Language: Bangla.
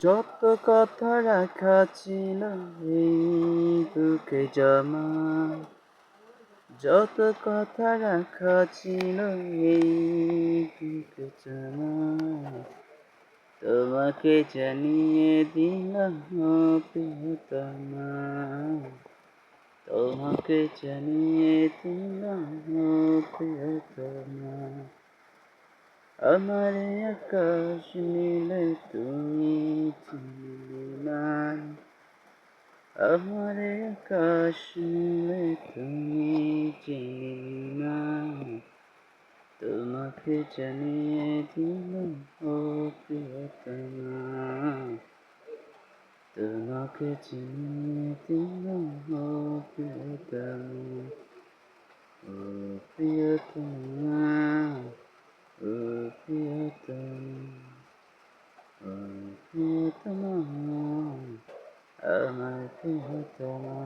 যত কথা রাখা ছিল বুকে জমা। যত কথা রাখা ছিল বুকে জমা। তোমাকে জানিয়ে দিলাম তোমাকে জানিয়ে দিলাম আমার আকাশ নীলে তুমি চিনলে না আমার নীলে তুমি চিনলে তোমাকে জানিয়ে দিলাম, ও প্রিয়তমা। তোমাকে জানিয়ে দিলাম, ও প্রিয়তমা। ও প্রিয়তমা ও প্রিয়তমা ও প্রিয়তমা আমার প্রিয়তমা